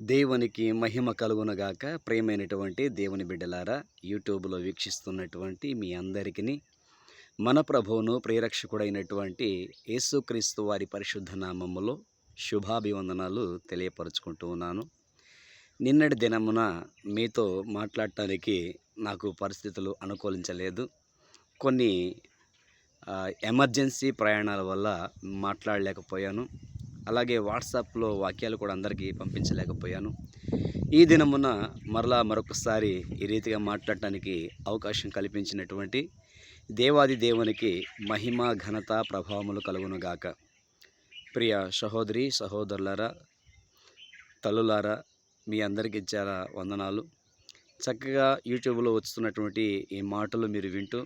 దేవునికి మహిమ కలుగునగాక. ప్రియమైనటువంటి దేవుని బిడ్డలారా యూట్యూబ్లో వీక్షిస్తున్నటువంటి మీ అందరికీ మన ప్రభువును ప్రియరక్షకుడైనటువంటి యేసుక్రీస్తు వారి పరిశుద్ధ నామములో శుభాభివందనాలు తెలియపరుచుకుంటూ ఉన్నాను. నిన్నటి దినమున మీతో మాట్లాడటానికి నాకు పరిస్థితులు అనుకూలించలేదు. కొన్ని ఎమర్జెన్సీ ప్రయాణాల వల్ల మాట్లాడలేకపోయాను. అలాగే వాట్సాప్లో వాక్యాలు కూడా అందరికీ పంపించలేకపోయాను. ఈ దినమున మరలా మరొకసారి ఈ రీతిగా మాట్లాడటానికి అవకాశం కల్పించినటువంటి దేవాది దేవునికి మహిమ ఘనత ప్రభావములు కలుగునుగాక ప్రియ సహోదరి సహోదరులారా తల్లులారా మీ అందరికీ చాలా వందనాలు. చక్కగా యూట్యూబ్లో వస్తున్నటువంటి ఈ మాటలు మీరు వింటూ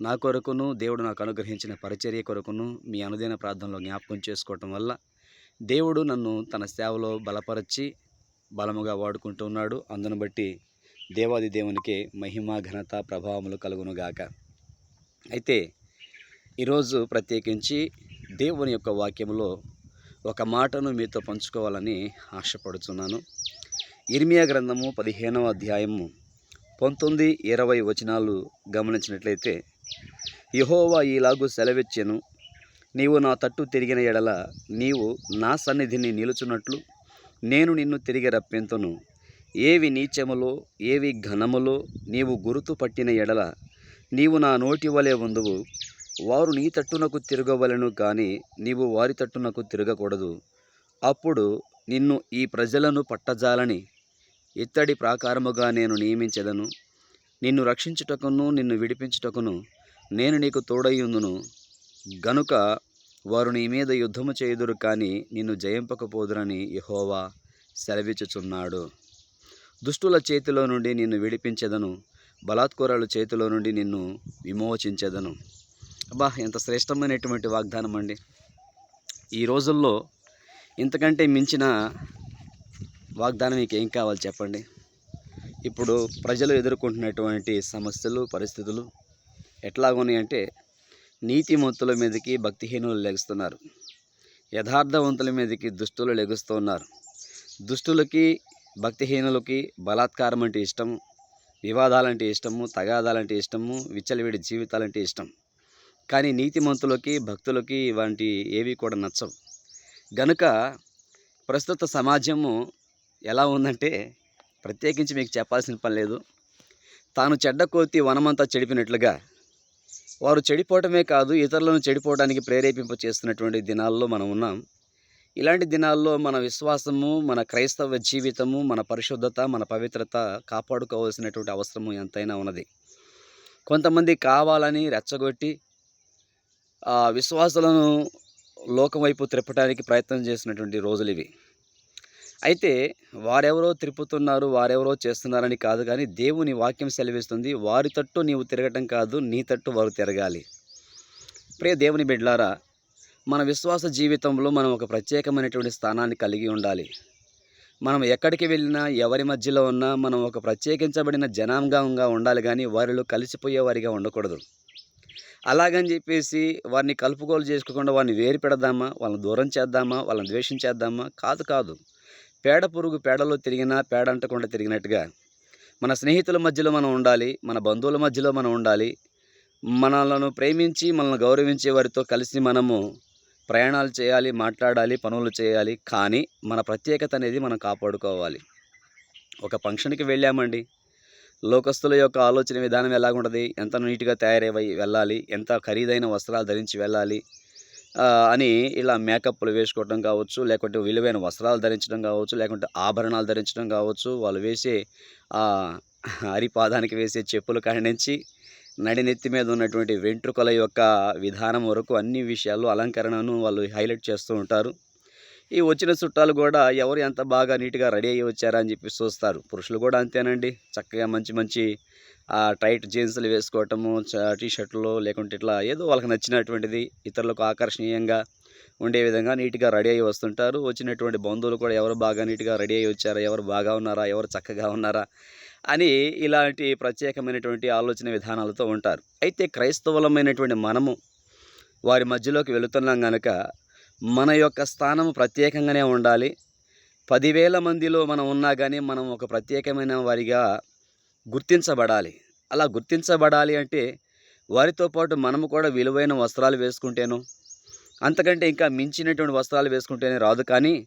నా కొరకును దేవుడు నాకు అనుగ్రహించిన పరిచర్య కొరకును మీ అనుదిన ప్రార్థనలో జ్ఞాపకం చేసుకోవటం వల్ల దేవుడు నన్ను తన సేవలో బలపరచి బలముగా వాడుకుంటున్నాడు అందును బట్టి దేవాది దేవునికి మహిమ ఘనత ప్రభావములు కలుగునుగాక. అయితే ఈరోజు ప్రత్యేకించి దేవుని యొక్క వాక్యములో ఒక మాటను మీతో పంచుకోవాలని ఆశపడుతున్నాను ఇర్మియా గ్రంథము పదిహేనవ అధ్యాయము పంతొమ్మిది ఇరవై వచనాలు గమనించినట్లయితే యహోవా ఈలాగు సెలవిచ్చెను. నీవు నా తట్టు తిరిగిన ఎడల నీవు నా సన్నిధిని నిలుచున్నట్లు నేను నిన్ను తిరిగి రప్పింతును. ఏవి నీచములో ఏవి ఘనములో నీవు గురుతు పట్టిన ఎడల నీవు నా నోటి వలె ఉందువు. వారు నీ తట్టునకు తిరగవలను కానీ నీవు వారి తట్టునకు తిరగకూడదు. అప్పుడు నిన్ను ఈ ప్రజలను పట్టజాలని ఇత్తడి ప్రాకారముగా నేను నియమించదను. నిన్ను రక్షించుటకును నిన్ను విడిపించుటకును నేను నీకు తోడయ్యుందును. గనుక వారు నీ మీద యుద్ధము చేయుదురు కానీ నిన్ను జయింపకపోదురని యహోవా సెలవిచ్చుచున్నాడు. దుష్టుల చేతిలో నుండి నిన్ను విడిపించెదను. బలాత్కారాల చేతిలో నుండి నిన్ను విమోచించెదను. అబ్బా ఎంత శ్రేష్టమైనటువంటి వాగ్దానం అండి ఈ రోజుల్లో ఇంతకంటే మించిన వాగ్దానం మీకు ఏం కావాలి చెప్పండి? ఇప్పుడు ప్రజలు ఎదుర్కొంటున్నటువంటి సమస్యలు పరిస్థితులు ఎట్లాగున్నాయంటే నీతిమంతుల మీదకి భక్తిహీనులు లెగుస్తున్నారు. యథార్థవంతుల మీదకి దుష్టులు లెగుస్తున్నారు. దుష్టులకి భక్తిహీనులకి బలాత్కారం అంటే ఇష్టము వివాదాలంటే ఇష్టము తగాదాలంటే ఇష్టము విచ్చలవిడి జీవితాలంటే ఇష్టం. కానీ నీతిమంతులకి భక్తులకి ఇలాంటి ఏవి కూడా నచ్చవు. గనుక ప్రస్తుత సమాజము ఎలా ఉందంటే ప్రత్యేకించి మీకు చెప్పాల్సిన పని లేదు. తాను చెడ్డ కోతి వనమంతా చెడిపినట్లుగా వారు చెడిపోవటమే కాదు ఇతరులను చెడిపోవడానికి ప్రేరేపింప చేస్తున్నటువంటి దినాల్లో మనం ఉన్నాం. ఇలాంటి దినాల్లో మన విశ్వాసము మన క్రైస్తవ జీవితము మన పరిశుద్ధత మన పవిత్రత కాపాడుకోవాల్సినటువంటి అవసరము ఎంతైనా ఉన్నది. కొంతమంది కావాలని రెచ్చగొట్టి ఆ విశ్వాసులను లోకం వైపు త్రిప్పడానికి ప్రయత్నం చేసినటువంటి రోజులు ఇవి. అయితే వారెవరో తిరుపుతున్నారు వారెవరో చేస్తున్నారని కాదు కానీ దేవుని వాక్యం సెలవిస్తుంది వారి తట్టు నీవు తిరగటం కాదు నీ తట్టు వారు తిరగాలి. ప్రియ దేవుని బిడ్లారా మన విశ్వాస జీవితంలో మనం ఒక ప్రత్యేకమైనటువంటి స్థానాన్ని కలిగి ఉండాలి. మనం ఎక్కడికి వెళ్ళినా ఎవరి మధ్యలో ఉన్నా మనం ఒక ప్రత్యేకించబడిన జనాంగంగా ఉండాలి కానీ వారిలో కలిసిపోయేవారిగా ఉండకూడదు. అలాగని చెప్పేసి వారిని కలుపుకోలు చేసుకోకుండా వారిని వేరు పెడదామా వాళ్ళని దూరం చేద్దామా వాళ్ళని ద్వేషించేద్దామా? కాదు కాదు. పేడ పురుగు పేడలో తిరిగినా పేడ అంటకుండా తిరిగినట్టుగా మన స్నేహితుల మధ్యలో మనం ఉండాలి మన బంధువుల మధ్యలో మనం ఉండాలి. మనలను ప్రేమించి మనల్ని గౌరవించే వారితో కలిసి మనము ప్రయాణాలు చేయాలి మాట్లాడాలి పనులు చేయాలి. కానీ మన ప్రత్యేకత అనేది మనం కాపాడుకోవాలి. ఒక ఫంక్షన్కి వెళ్ళామండి. లోకస్తుల యొక్క ఆలోచన విధానం ఎలాగుంటుంది? ఎంత నీట్గా తయారై వెళ్ళాలి? ఎంత ఖరీదైన వస్త్రాలు ధరించి వెళ్ళాలి? అని ఇలా మేకప్లు వేసుకోవడం కావచ్చు లేకుంటే విలువైన వస్త్రాలు ధరించడం కావచ్చు లేకుంటే ఆభరణాలు ధరించడం కావచ్చు వాళ్ళు వేసే ఆ వేసే చెప్పులు కాడి నుంచి నడినెత్తి మీద ఉన్నటువంటి వెంట్రుకల యొక్క విధానం వరకు అన్ని విషయాలు అలంకరణను వాళ్ళు హైలైట్ చేస్తూ ఉంటారు. ఈ వచ్చిన చుట్టాలు కూడా ఎవరు ఎంత బాగా నీట్గా రెడీ అయ్యి వచ్చారా అని చెప్పి చూస్తారు. పురుషులు కూడా అంతేనండి. చక్కగా మంచి మంచి ఆ టైట్ జీన్స్లు వేసుకోవటము టీ షర్ట్లు లేకుంటే ఇట్లా ఏదో వాళ్ళకి నచ్చినటువంటిది ఇతరులకు ఆకర్షణీయంగా ఉండే విధంగా నీట్గా రెడీ అయ్యి వస్తుంటారు. వచ్చినటువంటి బంధువులు కూడా ఎవరు బాగా నీట్గా రెడీ అయ్యి వచ్చారా ఎవరు బాగా ఉన్నారా ఎవరు చక్కగా ఉన్నారా అని ఇలాంటి ప్రత్యేకమైనటువంటి ఆలోచన విధానాలతో ఉంటారు. అయితే క్రైస్తవులమైనటువంటి మనము వారి మధ్యలోకి వెళుతున్నాం కనుక మన యొక్క స్థానం ప్రత్యేకంగానే ఉండాలి. పదివేల మందిలో మనం ఉన్నా కానీ మనం ఒక ప్రత్యేకమైన వారిగా గుర్తించబడాలి. అలా గుర్తించబడాలి అంటే వారితో పాటు మనము కూడా విలువైన వస్త్రాలు వేసుకుంటేను అంతకంటే ఇంకా మించినటువంటి వస్త్రాలు వేసుకుంటేనే రాదు. కానీ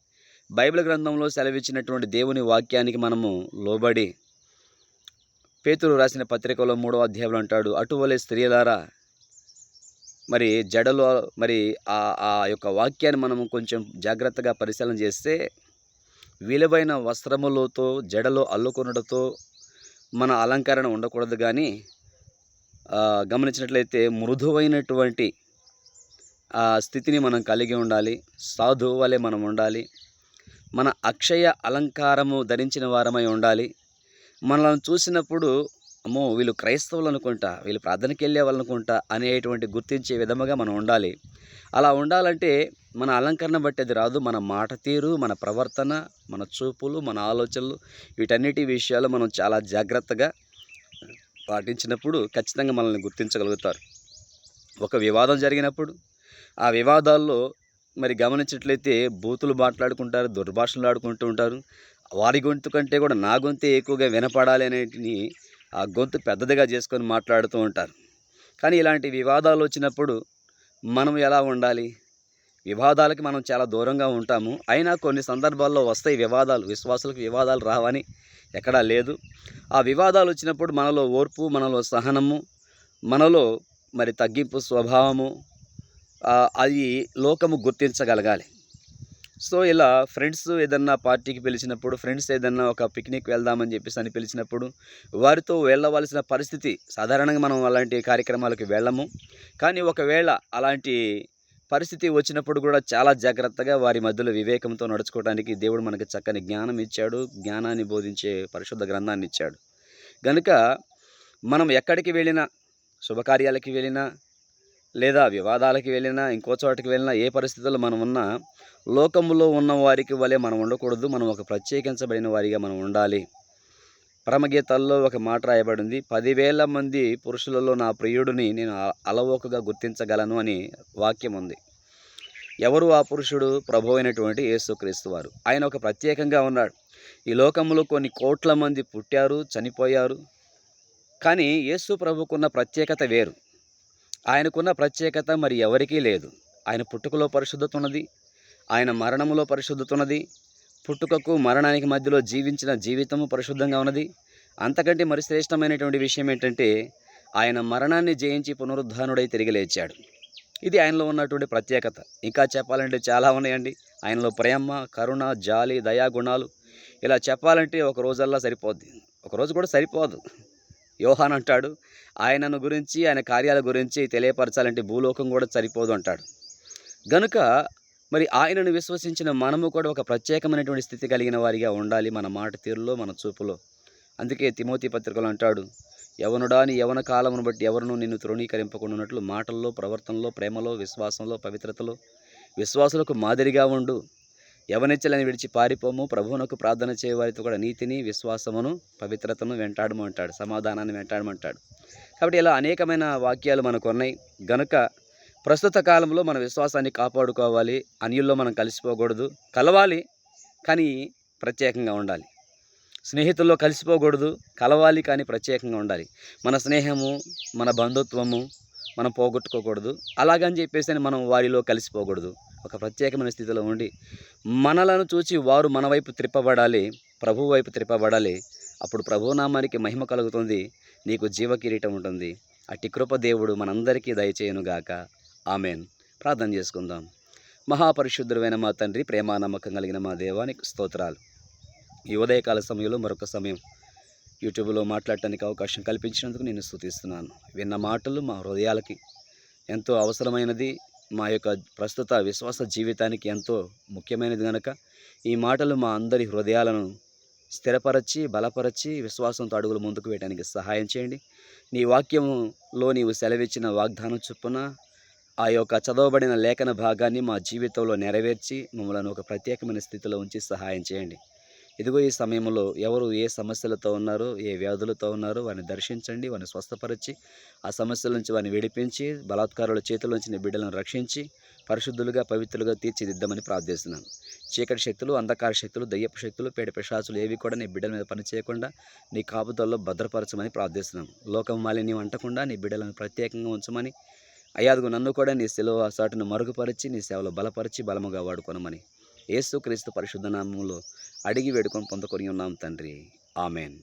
బైబిల్ గ్రంథంలో సెలవిచ్చినటువంటి దేవుని వాక్యానికి మనము లోబడి పేతురు రాసిన పత్రికలో మూడో అధ్యాయంలో అంటాడు అటువలే స్త్రీలారా మరి జడలో మరి ఆ ఆ యొక్క వాక్యాన్ని మనము కొంచెం జాగ్రత్తగా పరిశీలన చేస్తే విలువైన వస్త్రములతో జడలో అల్లుకొనడంతో మన అలంకరణ ఉండకూడదు కానీ గమనించినట్లయితే మృదువైనటువంటి ఆ స్థితిని మనం కలిగి ఉండాలి. సాధువు వలె మనం ఉండాలి. మన అక్షయ అలంకారము ధరించిన వారమై ఉండాలి. మనల్ని చూసినప్పుడు అమ్మో వీళ్ళు క్రైస్తవులు అనుకుంటా వీళ్ళు ప్రార్థనకి వెళ్ళే వాళ్ళు అనుకుంటా అనేటువంటి గుర్తించే విధముగా మనం ఉండాలి. అలా ఉండాలంటే మన అలంకరణ బట్టి అది రాదు. మన మాట తీరు మన ప్రవర్తన మన చూపులు మన ఆలోచనలు వీటన్నిటి విషయాలు మనం చాలా జాగ్రత్తగా పాటించినప్పుడు ఖచ్చితంగా మనల్ని గుర్తించగలుగుతారు. ఒక వివాదం జరిగినప్పుడు ఆ వివాదాల్లో మరి గమనించినట్లయితే బూతులు మాట్లాడుకుంటారు దుర్భాషలు ఆడుకుంటూ ఉంటారు. వారి గొంతు కంటే కూడా నా గొంతే ఎక్కువగా వినపడాలి అనేటిని ఆ గొంతు పెద్దదిగా చేసుకొని మాట్లాడుతూ ఉంటారు. కానీ ఇలాంటి వివాదాలు వచ్చినప్పుడు మనం ఎలా ఉండాలి? వివాదాలకి మనం చాలా దూరంగా ఉంటాము. అయినా కొన్ని సందర్భాల్లో వస్తాయి వివాదాలు విశ్వాసులకు వివాదాలు రావని ఎక్కడా లేదు. ఆ వివాదాలు వచ్చినప్పుడు మనలో ఓర్పు మనలో సహనము మనలో మరి తగ్గింపు స్వభావము అది లోకము గుర్తించగలగాలి. సో ఇలా ఫ్రెండ్స్ ఏదన్నా పార్టీకి పిలిచినప్పుడు ఫ్రెండ్స్ ఏదన్నా ఒక పిక్నిక్ వెళ్దామని చెప్పేసి అని పిలిచినప్పుడు వారితో వెళ్ళవలసిన పరిస్థితి సాధారణంగా మనం అలాంటి కార్యక్రమాలకు వెళ్ళము. కానీ ఒకవేళ అలాంటి పరిస్థితి వచ్చినప్పుడు కూడా చాలా జాగ్రత్తగా వారి మధ్యలో వివేకంతో నడుచుకోవడానికి దేవుడు మనకు చక్కని జ్ఞానం ఇచ్చాడు జ్ఞానాన్ని బోధించే పరిశుద్ధ గ్రంథాన్ని ఇచ్చాడు. గనుక మనం ఎక్కడికి వెళ్ళినా శుభకార్యాలకి వెళ్ళినా లేదా వివాదాలకి వెళ్ళినా ఇంకో చోటకి వెళ్ళినా ఏ పరిస్థితుల్లో మనం ఉన్నా లోకములో ఉన్న వారికి వలె మనం ఉండకూడదు. మనం ఒక ప్రత్యేకించబడిన వారిగా మనం ఉండాలి. పరమగీతాల్లో ఒక మాట రాయబడింది పదివేల మంది పురుషులలో నా ప్రియుడిని నేను అలవోకగా గుర్తించగలను అని వాక్యం ఉంది. ఎవరు ఆ పురుషుడు? ప్రభు అయినటువంటి యేసుక్రీస్తు వారు. ఆయన ఒక ప్రత్యేకంగా ఉన్నాడు. ఈ లోకంలో కొన్ని కోట్ల మంది పుట్టారు చనిపోయారు. కానీ యేసు ప్రభుకున్న ప్రత్యేకత వేరు. ఆయనకున్న ప్రత్యేకత మరి ఎవరికీ లేదు. ఆయన పుట్టుకలో పరిశుద్ధత ఉన్నది. ఆయన మరణములో పరిశుద్ధత ఉన్నది. పుట్టుకకు మరణానికి మధ్యలో జీవించిన జీవితము పరిశుద్ధంగా ఉన్నది. అంతకంటే మరి శ్రేష్టమైనటువంటి విషయం ఏంటంటే ఆయన మరణాన్ని జయించి పునరుద్ధానుడై తిరిగి లేచాడు. ఇది ఆయనలో ఉన్నటువంటి ప్రత్యేకత. ఇంకా చెప్పాలంటే చాలా ఉన్నాయండి. ఆయనలో ప్రేమ కరుణ జాలి దయా గుణాలు. ఇలా చెప్పాలంటే ఒక రోజల్లా సరిపోద్ది. ఒక రోజు కూడా సరిపోదు. యోహాన్ అంటాడు ఆయనను గురించి ఆయన కార్యాల గురించి తెలియపరచాలంటే భూలోకం కూడా సరిపోదు అంటాడు. గనుక మరి ఆయనను విశ్వసించిన మనము కూడా ఒక ప్రత్యేకమైనటువంటి స్థితి కలిగిన వారిగా ఉండాలి మన మాట తీరులో మన చూపులో. అందుకే తిమోతి పత్రికలు అంటాడు యవనుడాని యవన కాలమును బట్టి ఎవరును నిన్ను తృణీకరింపకుండాన్నట్లు మాటల్లో ప్రవర్తనలో ప్రేమలో విశ్వాసంలో పవిత్రతలో విశ్వాసులకు మాదిరిగా ఉండు. యవనిచ్చలని విడిచి పారిపోము. ప్రభువునకు ప్రార్థన చేయవారితో కూడా నీతిని విశ్వాసమును పవిత్రతను వెంటాడము అంటాడు. సమాధానాన్ని వెంటాడమంటాడు కాబట్టి ఇలా అనేకమైన వాక్యాలు మనకు ఉన్నాయి. గనుక ప్రస్తుత కాలంలో మన విశ్వాసాన్ని కాపాడుకోవాలి. అన్యుల్లో మనం కలిసిపోకూడదు. కలవాలి కానీ ప్రత్యేకంగా ఉండాలి. స్నేహితుల్లో కలిసిపోకూడదు కలవాలి కానీ ప్రత్యేకంగా ఉండాలి. మన స్నేహము మన బంధుత్వము మనం పోగొట్టుకోకూడదు. అలాగని చెప్పేసి మనం వారిలో కలిసిపోకూడదు. ఒక ప్రత్యేకమైన స్థితిలో ఉండి మనలను చూచి వారు మన వైపు త్రిప్పబడాలి ప్రభు వైపు త్రిప్పబడాలి అప్పుడు ప్రభునామానికి మహిమ కలుగుతుంది నీకు జీవకిరీటం ఉంటుంది. అట్టి కృప దేవుడు మనందరికీ దయచేయనుగాక ఆమెన్. ప్రార్థన చేసుకుందాం. మహాపరిశుద్ధుడైన మా తండ్రి ప్రేమ నమ్మకం కలిగిన మా దేవానికి స్తోత్రాలు. ఈ ఉదయకాల సమయంలో మరొక సమయం యూట్యూబ్లో మాట్లాడటానికి అవకాశం కల్పించినందుకు నేను స్థుతిస్తున్నాను విన్న మాటలు మా హృదయాలకి ఎంతో అవసరమైనది. మా యొక్క ప్రస్తుత విశ్వాస జీవితానికి ఎంతో ముఖ్యమైనది కనుక ఈ మాటలు మా అందరి హృదయాలను స్థిరపరచి బలపరచి విశ్వాసంతో అడుగులు ముందుకు వేయడానికి సహాయం చేయండి. నీ వాక్యములో నీవు సెలవిచ్చిన వాగ్దానం చొప్పున ఆ యొక్క చదవబడిన లేఖన భాగాన్ని మా జీవితంలో నెరవేర్చి మమ్మల్ని ఒక ప్రత్యేకమైన స్థితిలో ఉంచి సహాయం చేయండి. ఇదిగో ఈ సమయంలో ఎవరు ఏ సమస్యలతో ఉన్నారో ఏ వ్యాధులతో ఉన్నారో వారిని దర్శించండి వారిని స్వస్థపరిచి ఆ సమస్యల నుంచి వారిని విడిపించి బలాత్కారుల చేతుల నుంచి నీ బిడ్డలను రక్షించి పరిశుద్ధులుగా పవిత్రులుగా తీర్చిదిద్దామని ప్రార్థిస్తున్నాను. చీకటి శక్తులు అంధకార శక్తులు దయ్యపు శక్తులు పేట పిశాచులు ఏవి కూడా నీ బిడ్డల మీద పనిచేయకుండా నీ కాపుదల్లో భద్రపరచమని ప్రార్థిస్తున్నాను. లోకం మాలిన్యం అంటకుండా నీ బిడ్డలను ప్రత్యేకంగా ఉంచమని అయ్యాదుగు నన్ను కూడా నీ సెలవు సాటును మరుగుపరిచి నీ సేవలో బలపరిచి బలముగా వాడుకొనమని యేసుక్రీస్తు పరిశుద్ధనామంలో అడిగి వేడుకొని పొందుకొని ఉన్నాం తండ్రి. ఆమెన్.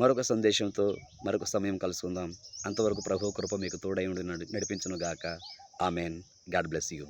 మరొక సందేశంతో మరొక సమయం కలుసుకుందాం. అంతవరకు ప్రభు కృప మీకు తోడై ఉండి నడి- గాక ఆమెన్. God bless you.